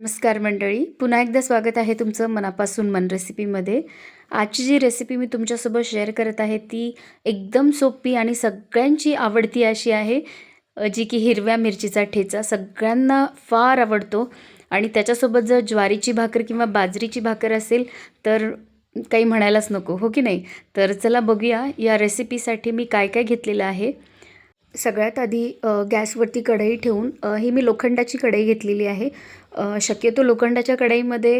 नमस्कार मंडळी. पुन्हा एकदा स्वागत आहे तुमचं मनापासून मन रेसिपीमध्ये. आजची जी रेसिपी मी तुमच्यासोबत शेअर करत आहे ती एकदम सोपी आणि सगळ्यांची आवडती अशी आहे. जी की हिरव्या मिरचीचा ठेचा सगळ्यांना फार आवडतो. आणि त्याच्यासोबत जर ज्वारीची भाकर किंवा बाजरीची भाकर असेल तर काही म्हणायलाच नको हो की नाही? तर चला बघूया या रेसिपीसाठी मी काय काय घेतलेलं आहे. सगळ्यात आधी गॅसवरती कढई ठेवून ही मी लोखंडाची कढई घेतलेली आहे. शक्यतो लोखंडाच्या कढईमध्ये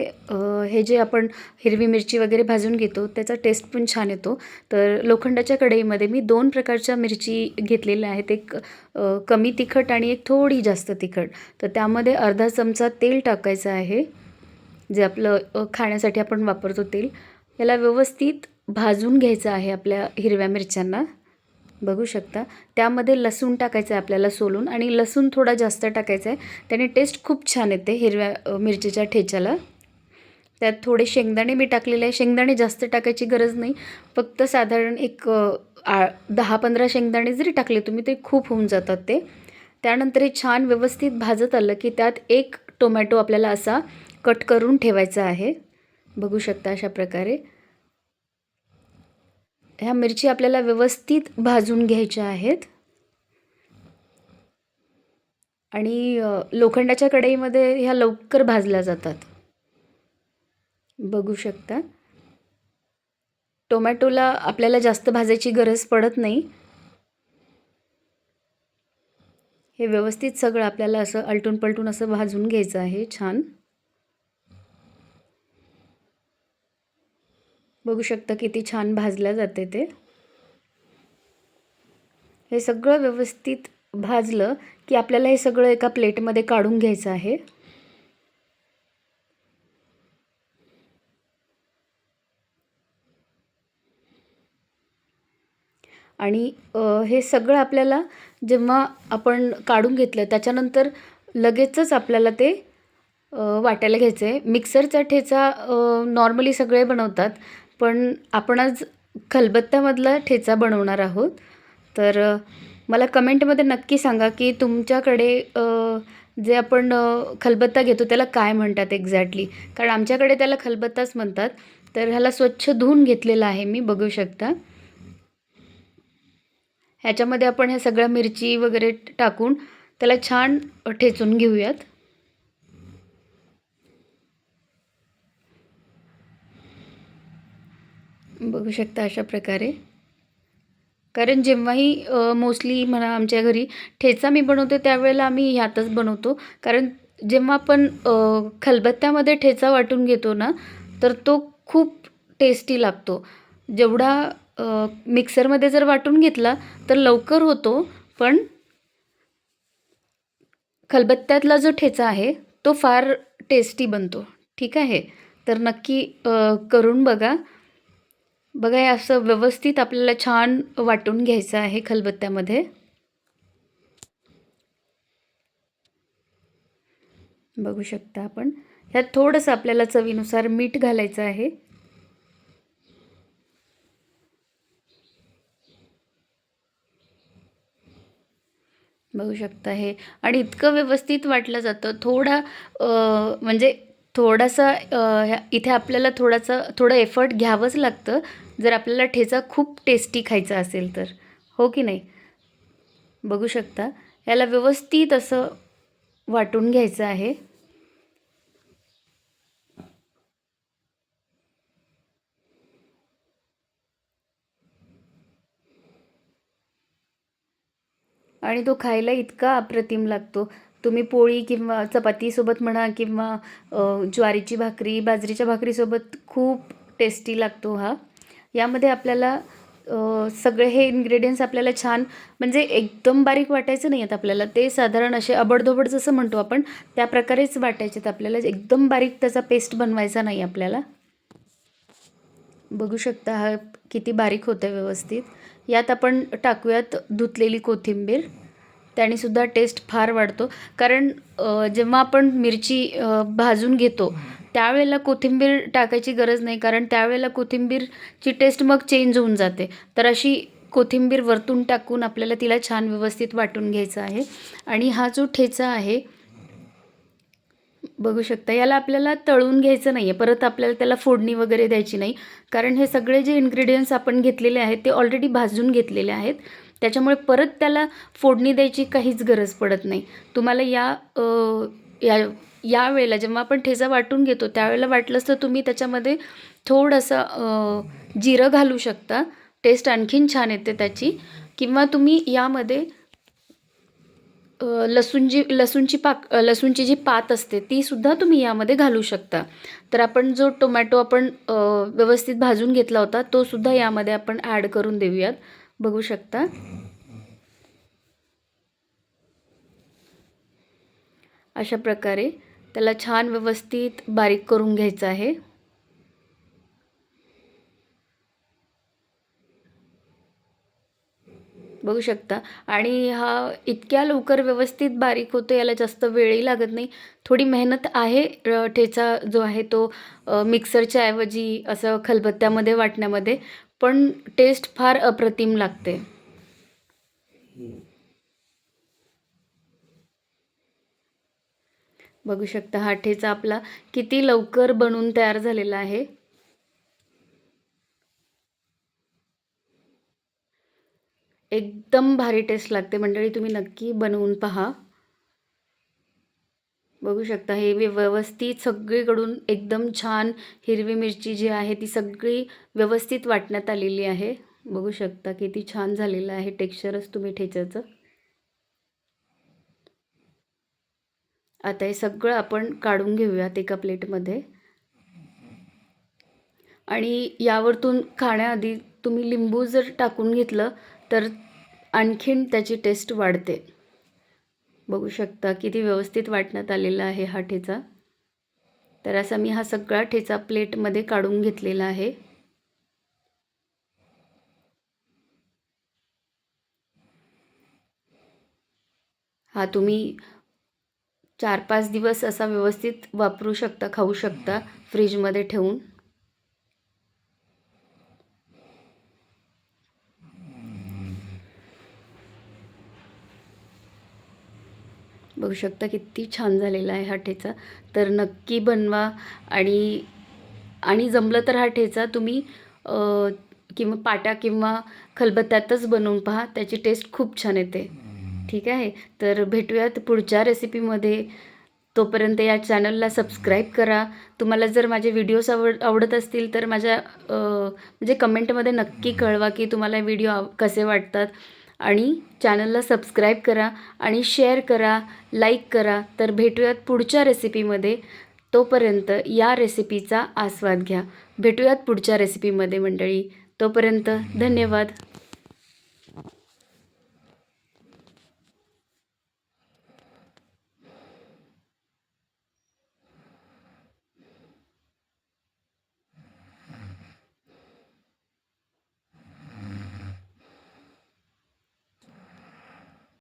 हे जे आपण हिरवी मिरची वगैरे भाजून घेतो त्याचा टेस्ट पण छान येतो. तर लोखंडाच्या कढईमध्ये मी दोन प्रकारच्या मिरची घेतलेल्या आहेत. एक कमी तिखट आणि एक थोडी जास्त तिखट. तर त्यामध्ये अर्धा चमचा तेल टाकायचं आहे. जे आपलं खाण्यासाठी आपण वापरतो तेल. याला व्यवस्थित भाजून घ्यायचं आहे आपल्या हिरव्या मिरच्यांना. बघू शकता. त्यामध्ये लसूण टाकायचं आहे आपल्याला सोलून आणि लसूण थोडा जास्त टाकायचा आहे त्याने टेस्ट खूप छान येते हिरव्या मिरचीच्या ठेच्याला. त्यात थोडे शेंगदाणे मी टाकलेले आहे. शेंगदाणे जास्त टाकायची गरज नाही. फक्त साधारण एक आ दहा पंधरा शेंगदाणे जरी टाकले तुम्ही ते खूप होऊन जातात ते. त्यानंतर हे छान व्यवस्थित भाजत आलं की त्यात एक टोमॅटो आपल्याला असा कट करून ठेवायचा आहे. बघू शकता अशा प्रकारे. ह्या मिरची आपल्याला व्यवस्थित भाजून घ्यायच्या आहेत. आणि लोखंडाच्या कढईमध्ये ह्या लवकर भाजल्या जातात. बघू शकता. टोमॅटोला आपल्याला जास्त भाजायची गरज पडत नाही. हे व्यवस्थित सगळं आपल्याला असं आलटून पलटून असं भाजून घ्यायचं आहे छान. बघू शकता किती छान भाजल्या जाते ते. हे सगळं व्यवस्थित भाजलं की आपल्याला हे सगळं एका प्लेटमध्ये काढून घ्यायचं आहे. आणि हे सगळं आपल्याला जेव्हा आपण काढून घेतलं त्याच्यानंतर लगेचच आपल्याला ते वाटायला घ्यायचं आहे मिक्सरचा ठेचा नॉर्मली सगळे बनवतात. पण आपण आज खलबत्त्यामधला ठेचा बनवणार आहोत. तर मला कमेंटमध्ये नक्की सांगा की तुमच्याकडे जे आपण खलबत्ता घेतो त्याला काय म्हणतात एक्झॅक्टली? कारण आमच्याकडे त्याला खलबत्ताच म्हणतात. तर ह्याला स्वच्छ धुवून घेतलेला आहे मी बघू शकता. ह्याच्यामध्ये आपण ह्या सगळ्या मिरची वगैरे टाकून त्याला छान ठेचून घेऊयात. बघू शकता अशा प्रकारे. कारण जेव्हाही मोस्टली म्हणा आमच्या घरी ठेचा मी बनवते त्यावेळेला आम्ही ह्यातच बनवतो. कारण जेव्हा आपण खलबत्त्यामध्ये ठेचा वाटून घेतो ना तर तो खूप टेस्टी लागतो. जेवढा मिक्सरमध्ये जर वाटून घेतला तर लवकर होतो पण खलबत्त्यातला जो ठेचा आहे तो फार टेस्टी बनतो. ठीक आहे? तर नक्की करून बघा. बघा हे असं व्यवस्थित आपल्याला छान वाटून घ्यायचं आहे खलबत्त्यामध्ये. बघू शकता आपण. ह्यात थोडंसं आपल्याला चवीनुसार मीठ घालायचं आहे. बघू शकता हे. आणि इतकं व्यवस्थित वाटलं जातं थोडा म्हणजे थोडासा ह्या इथे आपल्याला थोडासा थोडं एफर्ट घ्यावंच लागतं. जर आपल्याला ठेचा खूप टेस्टी खायचा असेल तर. हो की नाही? बघू शकता. याला व्यवस्थित असं वाटून घ्यायचं आहे. आणि तो खायला इतका अप्रतिम लागतो. तुम्ही पोळी किंवा चपातीसोबत म्हणा किंवा ज्वारीची भाकरी बाजरीच्या भाकरीसोबत खूप टेस्टी लागतो हा. यामध्ये आपल्याला सगळे हे इन्ग्रेडियंट्स आपल्याला छान म्हणजे एकदम बारीक वाटायचं नाही आहेत आपल्याला. ते साधारण असे अबडधोबड जसं म्हणतो आपण त्या प्रकारेच वाटायचे आहेत आपल्याला. एकदम बारीक त्याचा पेस्ट बनवायचा नाही आपल्याला. बघू शकता हा किती बारीक होतं आहे व्यवस्थित. यात आपण टाकूयात धुतलेली कोथिंबीर. त्यानेसुद्धा टेस्ट फार वाढतो. कारण जेव्हा आपण मिरची भाजून घेतो त्यावेळेला कोथिंबीर टाकायची गरज नाही. कारण त्यावेळेला कोथिंबीरची टेस्ट मग चेंज होऊन जाते. तर अशी कोथिंबीर वरतून टाकून आपल्याला तिला छान व्यवस्थित वाटून घ्यायचं आहे. आणि हा जो ठेचा आहे बघू शकता याला आपल्याला तळून घ्यायचं नाही आहे परत आपल्याला त्याला फोडणी वगैरे द्यायची नाही. कारण हे सगळे जे इन्ग्रेडियंट्स आपण घेतलेले आहेत ते ऑलरेडी भाजून घेतलेले आहेत. त्याच्यामुळे परत त्याला फोडणी द्यायची काहीच गरज पडत नाही. तुम्हाला या या या वेळेला जेव्हा आपण ठेचा वाटून घेतो त्यावेळेला वाटलंच तर तुम्ही त्याच्यामध्ये थोडंसं जिरं घालू शकता. टेस्ट आणखीन छान येते त्याची. किंवा तुम्ही यामध्ये लसूणची लसूणची पाक लसूणची जी पात असते ती सुद्धा तुम्ही यामध्ये घालू शकता. तर आपण जो टोमॅटो आपण व्यवस्थित भाजून घेतला होता तो सुद्धा यामध्ये आपण ॲड करून देऊयात. बघू शकता. अशा प्रकारे त्याला छान व्यवस्थित बारीक करून घ्यायचं आहे. बघू शकता. आणि हा इतक्या लवकर व्यवस्थित बारीक होतो याला जास्त वेळही लागत नाही. थोडी मेहनत आहे ठेचा जो आहे तो मिक्सरच्या ऐवजी असं खलबत्त्यामध्ये वाटण्यामध्ये. पण टेस्ट फार अप्रतिम लागते. बघू शकता हा ठेचा आपला किती लवकर बनून तयार झालेला आहे. एकदम भारी टेस्ट लागते मंडळी तुम्ही नक्की बनवून पहा. बघू शकता हे व्यवस्थित सगळीकडून एकदम छान हिरवी मिरची जी आहे ती सगळी व्यवस्थित वाटण्यात आलेली आहे. बघू शकता किती छान झालेलं आहे टेक्स्चरच तुम्ही ठेच्याचं. आता हे सगळं आपण काढून घेऊयात एका प्लेटमध्ये. आणि यावरतून खाण्याआधी तुम्ही लिंबू जर टाकून घेतलं तर आणखीन त्याची टेस्ट वाढते. बघू शकता किती व्यवस्थित वाटण्यात आलेला आहे हा ठेचा. तर असा मी हा सगळा ठेचा प्लेटमध्ये काढून घेतलेला आहे. हा तुम्ही चार पाच दिवस असा व्यवस्थित वापरू शकता खाऊ शकता फ्रीजमध्ये ठेवून. बघू शकता किती छान झालेला आहे हा ठेचा. तर नक्की बनवा आणि आणि जमलं तर हा ठेचा तुम्ही किंवा पाट्या किंवा खलबत्त्यातच बनवून पहा त्याची टेस्ट खूप छान येते. ठीक आहे? तर भेटूयात पुढच्या रेसिपीमध्ये तोपर्यंत या चॅनलला सबस्क्राईब करा. तुम्हाला जर माझे व्हिडिओज आवड आवडत असतील तर माझ्या म्हणजे कमेंटमध्ये नक्की कळवा की तुम्हाला व्हिडिओ आव कसे वाटतात. आणि चॅनलला सबस्क्राईब करा आणि शेअर करा लाईक करा. तर भेटूयात पुढच्या रेसिपीमध्ये. तोपर्यंत या रेसिपीचा आस्वाद घ्या. भेटूयात पुढच्या रेसिपीमध्ये मंडळी. तोपर्यंत धन्यवाद.